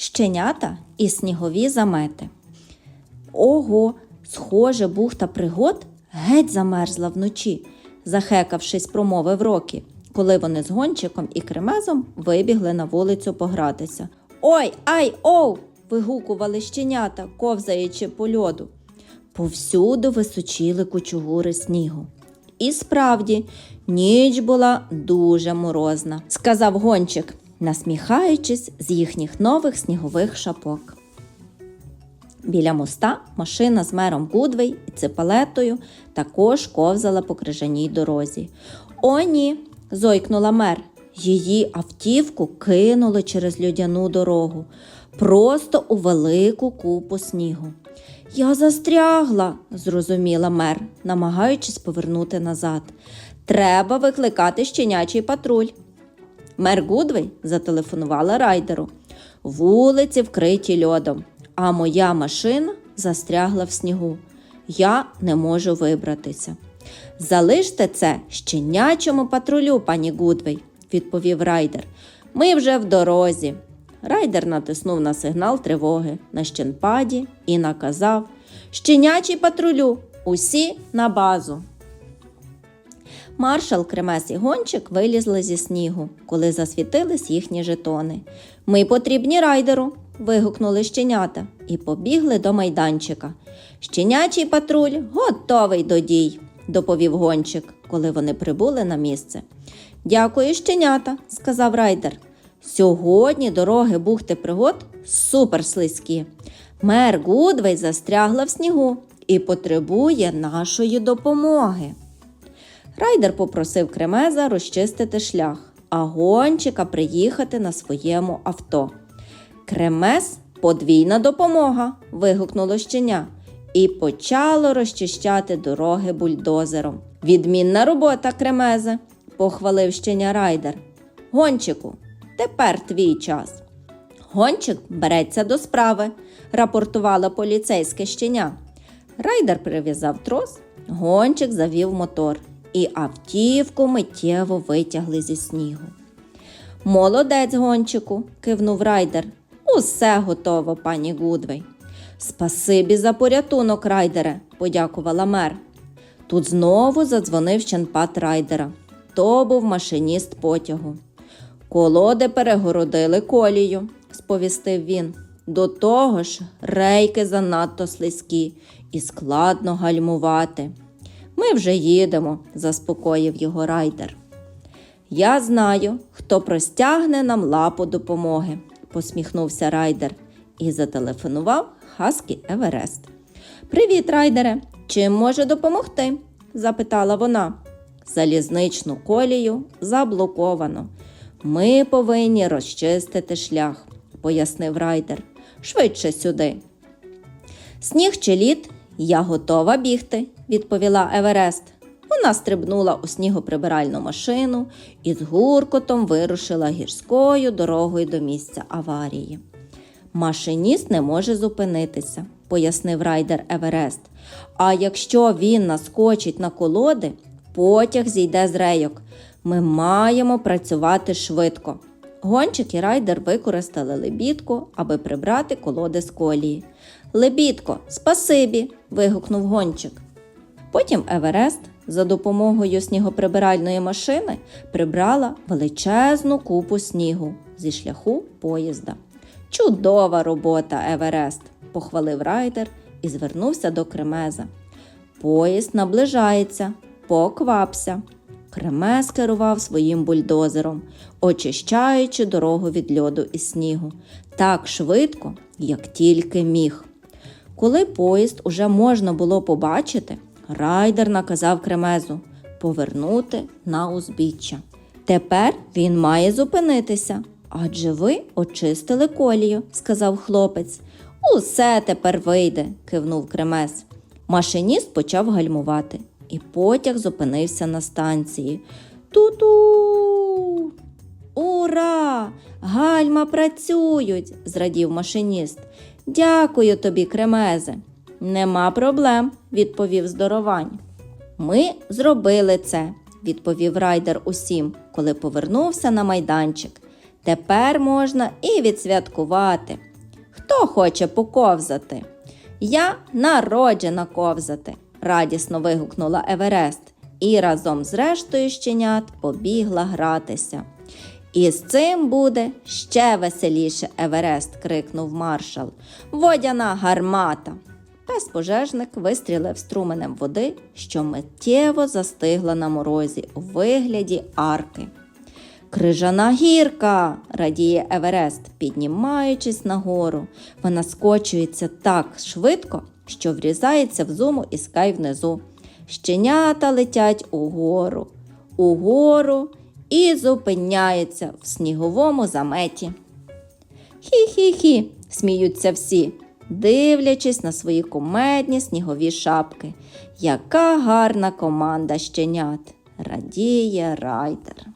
Щенята і снігові замети. Ого, схоже, бухта пригод геть замерзла вночі, захекавшись, промовив Рокі, коли вони з гончиком і кремезом вибігли на вулицю погратися. Ой, ай, оу! вигукували щенята, ковзаючи по льоду. Повсюду височіли кучугури снігу. І справді, ніч була дуже морозна, сказав гончик, насміхаючись з їхніх нових снігових шапок. Біля моста машина з мером Гудвей і ципалетою також ковзала по крижаній дорозі. О, ні, зойкнула мер. Її автівку кинули через льодяну дорогу, просто у велику купу снігу. Я застрягла, зрозуміла мер, намагаючись повернути назад. Треба викликати щенячий патруль. Мер Гудвей зателефонувала райдеру. Вулиці вкриті льодом, а моя машина застрягла в снігу. Я не можу вибратися. Залиште це щенячому патрулю, пані Гудвей, відповів райдер. Ми вже в дорозі. Райдер натиснув на сигнал тривоги на щенпаді і наказав Щенячий патрулю, усі на базу. Маршал, Кремес і гончик вилізли зі снігу, коли засвітились їхні жетони. Ми потрібні райдеру. вигукнули щенята і побігли до майданчика. Щенячий патруль готовий до дій, доповів гончик, коли вони прибули на місце. Дякую, щенята, сказав райдер. Сьогодні дороги бухти пригод супер слизькі. Мер Гудвей застрягла в снігу і потребує нашої допомоги. Райдер попросив кремеза розчистити шлях, а гончика приїхати на своєму авто. Кремез подвійна допомога. вигукнуло щеня і почало розчищати дороги бульдозером. Відмінна робота, кремезе, похвалив щеня райдер. Гончику, тепер твій час. Гончик береться до справи, рапортувала поліцейське щеня. Райдер прив'язав трос, гончик завів мотор, і автівку миттєво витягли зі снігу. Молодець, гончику, кивнув райдер. Усе готово, пані Гудвей. Спасибі за порятунок, райдере, подякувала мер. Тут знову задзвонив щенпат райдера. То був машиніст потягу. Колоди перегородили колію, сповістив він. До того ж, рейки занадто слизькі і складно гальмувати. Ми вже їдемо, заспокоїв його райдер. Я знаю, хто простягне нам лапу допомоги, посміхнувся райдер і зателефонував Хаскі Еверест. Привіт, райдере! Чим може допомогти? запитала вона. Залізничну колію заблоковано. Ми повинні розчистити шлях, пояснив райдер. Швидше сюди. Сніг чи лід, я готова бігти, відповіла Еверест. Вона стрибнула у снігоприбиральну машину і з гуркотом вирушила гірською дорогою до місця аварії. Машиніст не може зупинитися, пояснив райдер Еверест. А якщо він наскочить на колоди, потяг зійде з рейок. Ми маємо працювати швидко. Гончик і райдер використали лебідку, аби прибрати колоди з колії. Лебідко, спасибі. вигукнув гончик. Потім Еверест за допомогою снігоприбиральної машини прибрала величезну купу снігу зі шляху поїзда. Чудова робота, Еверест, похвалив райдер і звернувся до Кремеза. Поїзд наближається, поквапся. Кремез керував своїм бульдозером, очищаючи дорогу від льоду і снігу так швидко, як тільки міг. Коли поїзд уже можна було побачити, райдер наказав кремезу повернути на узбіччя. Тепер він має зупинитися, адже ви очистили колію, сказав хлопець. Усе тепер вийде, кивнув кремез. Машиніст почав гальмувати, і потяг зупинився на станції. Ту-ту. Ура! Гальма працюють, зрадів машиніст. Дякую тобі, кремезе. Нема проблем, відповів здоровань. Ми зробили це, відповів райдер усім, коли повернувся на майданчик. Тепер можна і відсвяткувати. Хто хоче поковзати? Я народжена ковзати, радісно вигукнула Еверест і разом з рештою щенят побігла гратися. І з цим буде ще веселіше, Еверест, крикнув маршал. Водяна гармата. Пес пожежник вистрілив струменем води, що миттєво застигла на морозі у вигляді арки. Крижана гірка, радіє Еверест, піднімаючись нагору. Вона скочується так швидко, що врізається в зуму і скай внизу. Щенята летять угору, угору і зупиняються в сніговому заметі. Хі-хі-хі, сміються всі, дивлячись на свої кумедні снігові шапки. Яка гарна команда щенят, радіє райдер.